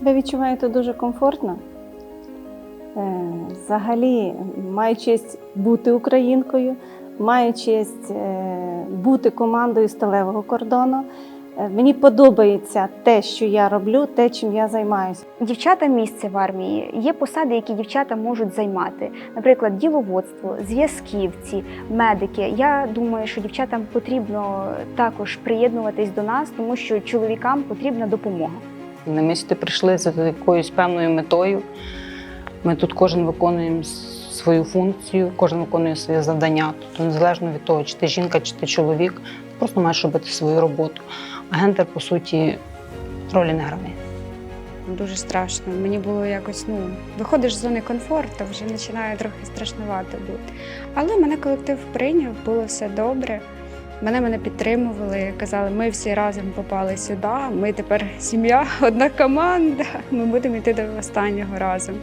себе відчуваю тут дуже комфортно. Е, Взагалі маю честь бути українкою, маю честь е, бути командою сталевого кордону. Е, Мені подобається те, що я роблю, те, чим я займаюся. Дівчата місце в армії. Є посади, які дівчата можуть займати. Наприклад, діловодство, зв'язківці, медики. Я думаю, що дівчатам потрібно також приєднуватись до нас, тому що чоловікам потрібна допомога. Ми сюди прийшли з якоюсь певною метою. Ми тут кожен виконуємо свою функцію, кожен виконує своє завдання. Тобто, незалежно від того, чи ти жінка, чи ти чоловік, просто маєш робити свою роботу. А гендер, по суті, ролі не грає. Дуже страшно. Мені було якось, ну, виходиш з зони комфорту, вже починає трохи страшнувато бути. Але мене колектив прийняв, було все добре. Мене мене підтримували, казали, ми всі разом попали сюди, ми тепер сім'я, одна команда, ми будемо йти до останнього разом.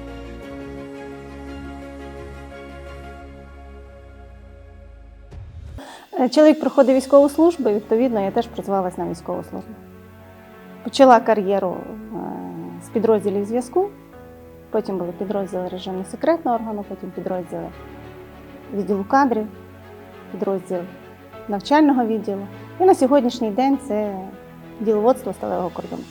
Е, Чоловік проходив військову службу, і відповідно я теж призвалась на військову службу. Почала кар'єру е, з підрозділів зв'язку, потім були підрозділи режиму секретного органу, потім підрозділи відділу кадрів, підрозділ навчального відділу. І на сьогоднішній день це діловодство сталевого кордону.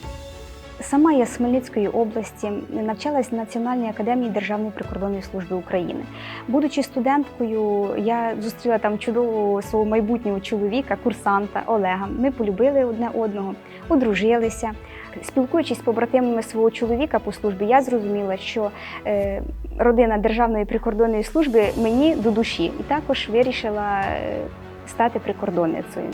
Сама я з Хмельницької області навчалась в Національній академії Державної прикордонної служби України. Будучи студенткою, я зустріла там чудового свого майбутнього чоловіка, курсанта Олега. Ми полюбили одне одного, одружилися. Спілкуючись з побратимами свого чоловіка по службі, я зрозуміла, що е, родина Державної прикордонної служби мені до душі, і також вирішила е, стати прикордонницею.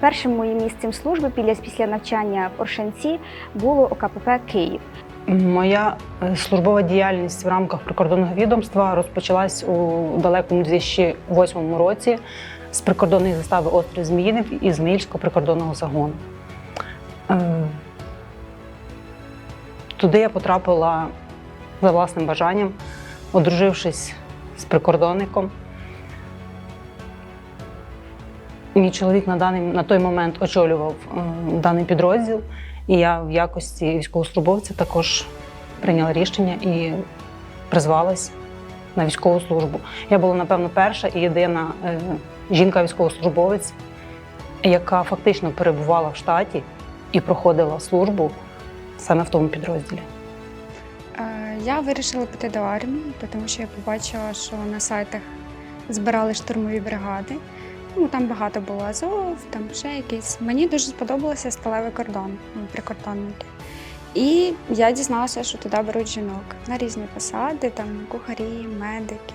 Першим моїм місцем служби після, навчання в Оршанці було ОКПП Київ. Моя е, службова діяльність в рамках прикордонного відомства розпочалась у далекому 2008 році з прикордонної застави Острів і Зміїльського прикордонного загону. Е, Туди я потрапила за власним бажанням, одружившись з прикордонником. Мій чоловік на, даний, на той момент очолював е, даний підрозділ, і я в якості військовослужбовця також прийняла рішення і призвалась на військову службу. Я була, напевно, перша і єдина е, жінка-військовослужбовець, яка фактично перебувала в штаті і проходила службу саме в тому підрозділі. Е, Я вирішила піти до армії, тому що я побачила, що на сайтах збирали штурмові бригади. Ну, там багато було Азов, там ще якісь. Мені дуже сподобався сталевий кордон, ну, прикордонники. І я дізналася, що туди беруть жінок на різні посади, там кухарі, медики.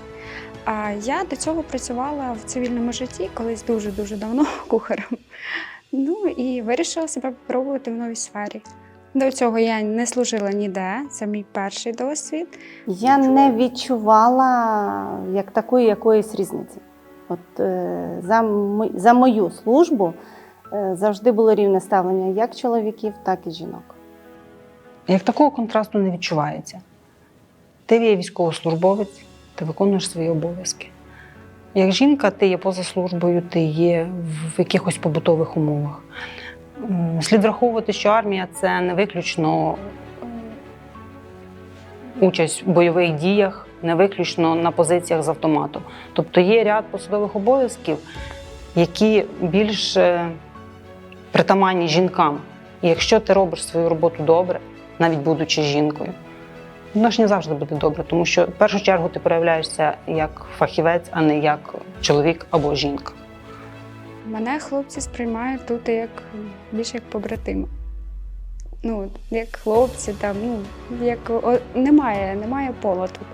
А я до цього працювала в цивільному житті, колись дуже-дуже давно кухарем. Ну і вирішила себе спробувати в новій сфері. До цього я не служила ніде, це мій перший досвід. Я не відчувала як такої якоїсь різниці. От е, за, за мою службу е, завжди було рівне ставлення як чоловіків, так і жінок. Як такого контрасту не відчувається. Ти є військовослужбовець, ти виконуєш свої обов'язки. Як жінка, ти є поза службою, ти є в якихось побутових умовах. Слід враховувати, що армія це не виключно участь в бойових діях, не виключно на позиціях з автоматом. Тобто є ряд посадових обов'язків, які більш е, притаманні жінкам. І якщо ти робиш свою роботу добре, навіть будучи жінкою, воно ж не завжди буде добре, тому що в першу чергу ти проявляєшся як фахівець, а не як чоловік або жінка. Мене хлопці сприймають тут як більше як побратима. Ну, як хлопці, там, ну, як о, немає, немає пола тут.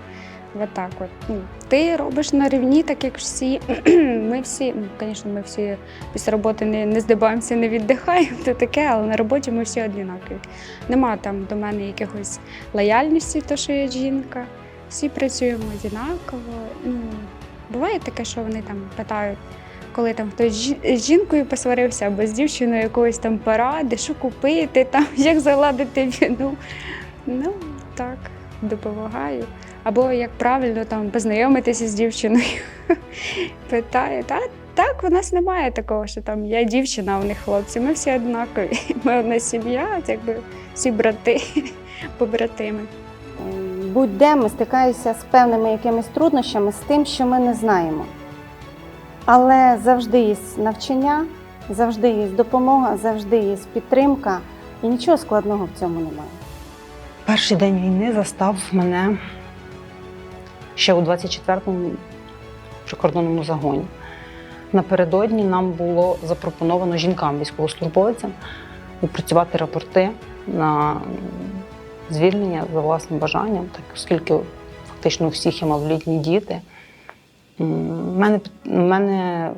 Отак от. Ну, ти робиш на рівні, так як всі. Ми всі, ну, звісно, ми всі після роботи не, не здибаємося, не віддихаємо, то таке, але на роботі ми всі однакові. Нема там до мене якихось лояльності, то що я жінка. Всі працюємо однаково. Ну, буває таке, що вони там питають, коли там хтось з жінкою посварився або з дівчиною якоїсь там поради, що купити, там, як заладити війну. Ну, так, допомагаю. Або як правильно там познайомитися з дівчиною. Питаю, та так, у нас немає такого, що там я дівчина, а у них хлопці. Ми всі однакові. Ми одна сім'я, якби всі брати, побратими. Будь-де ми стикаємося з певними якимись труднощами, з тим, що ми не знаємо. Але завжди є навчання, завжди є допомога, завжди є підтримка, і нічого складного в цьому немає. Перший день війни застав мене ще у 24-му прикордонному загоні. Напередодні нам було запропоновано жінкам, військовослужбовцям, відпрацювати рапорти на звільнення за власним бажанням, так оскільки фактично у всіх є малолітні діти. У мене, мене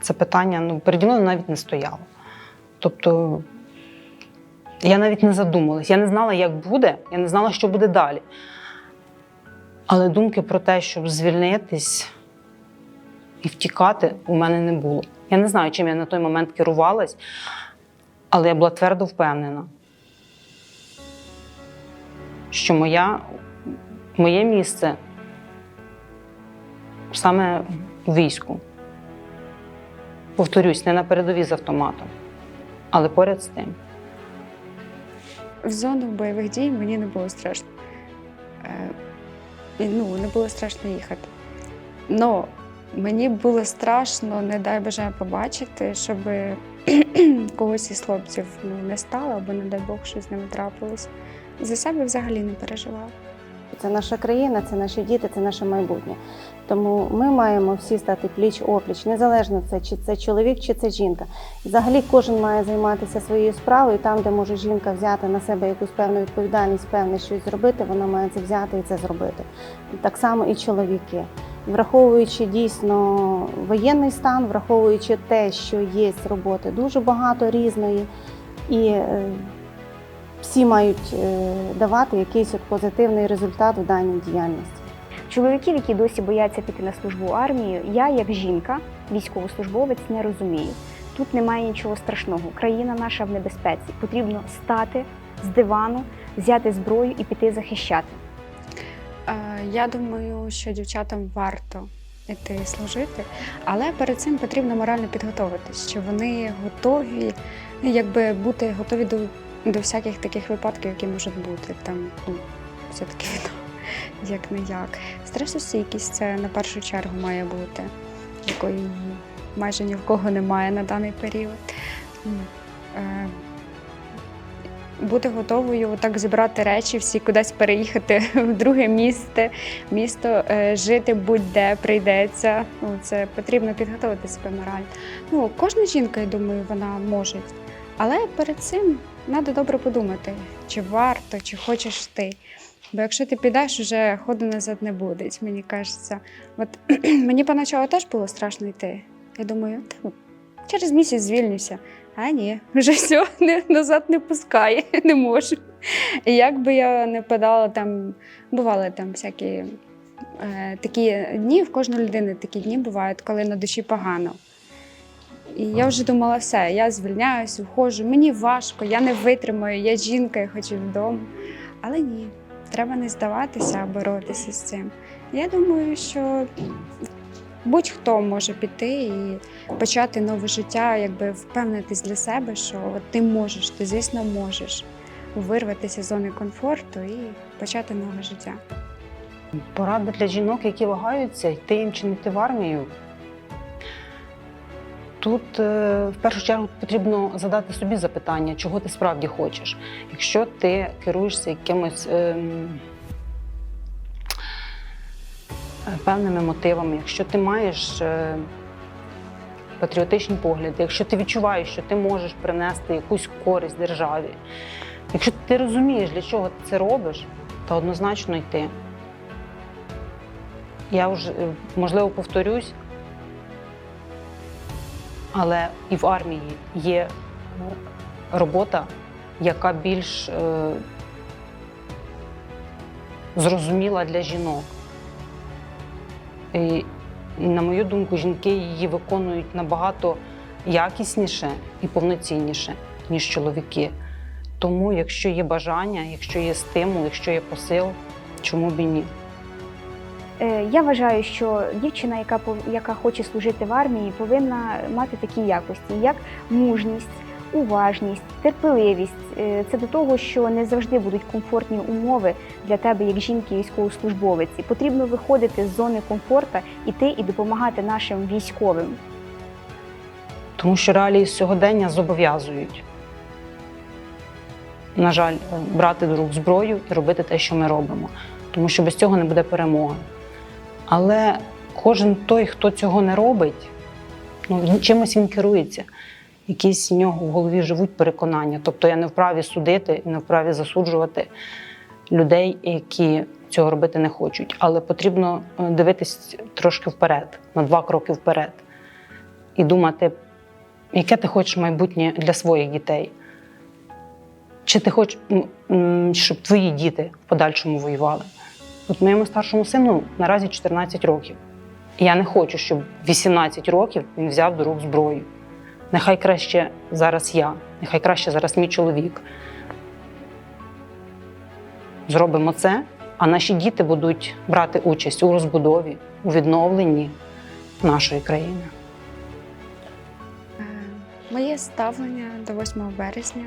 це питання ну, переді мною навіть не стояло. Тобто я навіть не задумалась. Я не знала, як буде, я не знала, що буде далі. Але думки про те, щоб звільнитись і втікати, у мене не було. Я не знаю, чим я на той момент керувалась, але я була твердо впевнена, що моя, моє місце саме в війську. Повторюсь, не на передовій з автоматом, але поряд з тим. В зону бойових дій мені не було страшно. І, ну, не було страшно їхати. Но мені було страшно, не дай бажаю побачити, щоб когось із хлопців ну, не стало, або, не дай Бог, щось з ними трапилось. За себе взагалі не переживала. Це наша країна, це наші діти, це наше майбутнє. Тому ми маємо всі стати пліч опліч, незалежно це чи це чоловік, чи це жінка. Взагалі кожен має займатися своєю справою. Там, де може жінка взяти на себе якусь певну відповідальність, певне щось зробити, вона має це взяти і це зробити. Так само і чоловіки. Враховуючи дійсно воєнний стан, враховуючи те, що є роботи дуже багато різної, і е, всі мають е, давати якийсь позитивний результат у даній діяльності. Чоловіків, які досі бояться піти на службу армію, я, як жінка, військовослужбовець, не розумію. Тут немає нічого страшного. Країна наша в небезпеці. Потрібно встати з дивану, взяти зброю і піти захищати. Е, Я думаю, що дівчатам варто йти служити, але перед цим потрібно морально підготуватись, що вони готові, якби бути готові до, до всяких таких випадків, які можуть бути. Там ну, все-таки війна, як не як. Стресостійкість це на першу чергу має бути, якої майже ні в кого немає на даний період. Е, бути готовою так зібрати речі, всі кудись переїхати в друге місце, місто, е, жити будь-де прийдеться. Ну, це потрібно підготувати себе морально. Ну, кожна жінка, я думаю, вона може. Але перед цим треба добре подумати, чи варто, чи хочеш ти. Бо якщо ти підеш, вже ходу назад не буде, мені кажеться. От мені поначалу теж було страшно йти. Я думаю, через місяць звільнюся. А ні, вже все, не, назад не пускає, не можу. І як би я не подала, там бували там всякі е, такі дні, в кожної людини такі дні бувають, коли на душі погано. І я вже думала, все, я звільняюсь, входжу, мені важко, я не витримаю, я жінка, я хочу вдома. Але ні, треба не здаватися, а боротися з цим. Я думаю, що будь-хто може піти і почати нове життя, якби впевнитись для себе, що ти можеш, ти звісно можеш вирватися з зони комфорту і почати нове життя. Порада для жінок, які вагаються, йти їм чи не йти в армію. Тут е, в першу чергу потрібно задати собі запитання, чого ти справді хочеш. Якщо ти керуєшся якимось ем, е, певними мотивами, якщо ти маєш е, патріотичні погляди, якщо ти відчуваєш, що ти можеш принести якусь користь державі, якщо ти розумієш, для чого ти це робиш, то однозначно йти. Я вже е, можливо повторюсь, але і в армії є е, робота, яка більш е, зрозуміла для жінок. І, на мою думку, жінки її виконують набагато якісніше і повноцінніше, ніж чоловіки. Тому, якщо є бажання, якщо є стимул, якщо є посил, чому б і ні? Е, Я вважаю, що дівчина, яка яка хоче служити в армії, повинна мати такі якості, як мужність, уважність, терпеливість. Е, Це до того, що не завжди будуть комфортні умови для тебе, як жінки військовослужбовиці. Потрібно виходити з зони комфорту, іти і допомагати нашим військовим. Тому що реалії сьогодення зобов'язують, на жаль, брати до рук зброю і робити те, що ми робимо, тому що без цього не буде перемоги. Але кожен той, хто цього не робить, ну, чимось він керується. Якісь в нього в голові живуть переконання. Тобто я не вправі судити і не вправі засуджувати людей, які цього робити не хочуть. Але потрібно е, дивитись трошки вперед, на два кроки вперед, і думати, яке ти хочеш майбутнє для своїх дітей. Чи ти хочеш, щоб твої діти в подальшому воювали? От моєму старшому сину наразі 14 років. Я не хочу, щоб 18 років він взяв до рук зброю. Нехай краще зараз я, нехай краще зараз мій чоловік. Зробимо це, а наші діти будуть брати участь у розбудові, у відновленні нашої країни. Е, Моє ставлення до 8 березня.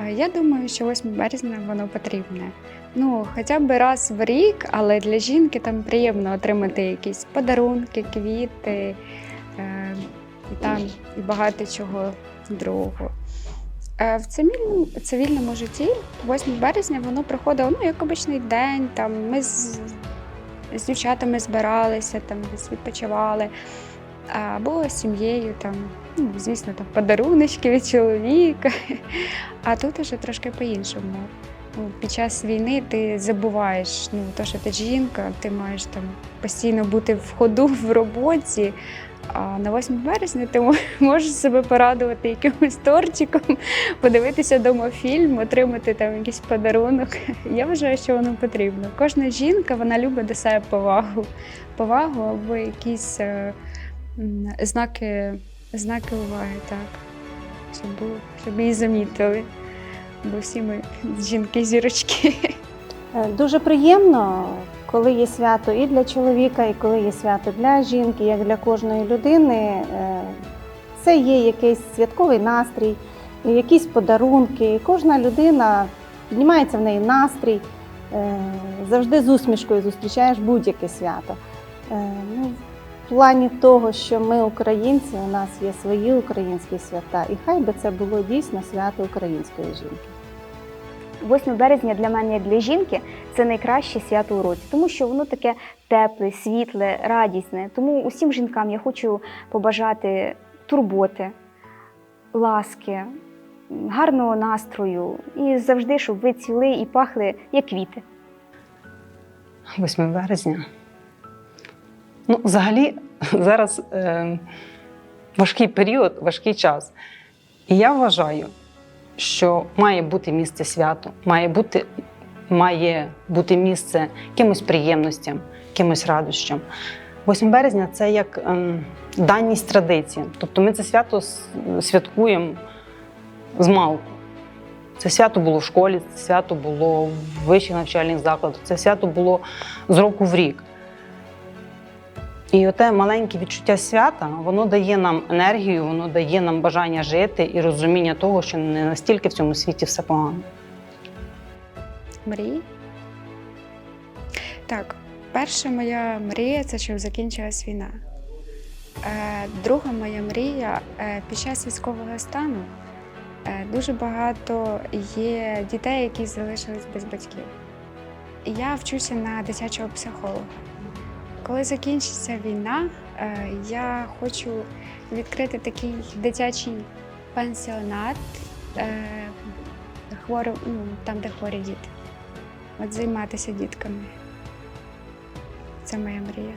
Е, Я думаю, що 8 березня воно потрібне. Ну, хоча б раз в рік, але для жінки там приємно отримати якісь подарунки, квіти е, і там і багато чого другого. Е, В цивільному, цивільному житті 8 березня воно проходило ну, як обичний день. Там ми з, з дівчатами збиралися, там десь відпочивали або з сім'єю, там, ну, звісно, там подаруночки від чоловіка. А тут уже трошки по-іншому. Ну, під час війни ти забуваєш, ну, то, що ти жінка, ти маєш там постійно бути в ходу в роботі. А на 8 березня ти можеш себе порадувати якимось тортиком, подивитися вдома фільм, отримати там якийсь подарунок. Я вважаю, що воно потрібно. Кожна жінка вона любить до себе повагу, повагу або якісь е, знаки, знаки уваги, так. Щоб, було, щоб її замітили. Бо всі ми жінки-зірочки. Е, Дуже приємно, коли є свято і для чоловіка, і коли є свято для жінки, як для кожної людини. Е, Це є якийсь святковий настрій, якісь подарунки. Кожна людина піднімається в неї настрій. Е, Завжди з усмішкою зустрічаєш будь-яке свято. В плані того, що ми українці, у нас є свої українські свята, і хай би це було дійсно свято української жінки. 8 березня для мене, як для жінки, це найкраще свято у році, тому що воно таке тепле, світле, радісне. Тому усім жінкам я хочу побажати турботи, ласки, гарного настрою і завжди, щоб ви цвіли і пахли як квіти. 8 березня. Ну, взагалі, зараз е, важкий період, важкий час. І я вважаю, що має бути місце свято, має бути, має бути місце якимось приємностям, якимось радощам. 8 березня це як ем, даність традиції. Тобто ми це свято святкуємо з малку. Це свято було в школі, це свято було в вищих навчальних закладах, це свято було з року в рік. І оте маленьке відчуття свята, воно дає нам енергію, воно дає нам бажання жити і розуміння того, що не настільки в цьому світі все погано. Мрії. Так, перша моя мрія це щоб закінчилась війна. Е, друга моя мрія е, під час військового стану е, дуже багато є дітей, які залишились без батьків. Я вчуся на дитячого психолога. Коли закінчиться війна, е, я хочу відкрити такий дитячий пансіонат, е, хворо, ну, там, де хворі діти. От займатися дітками. Це моя мрія.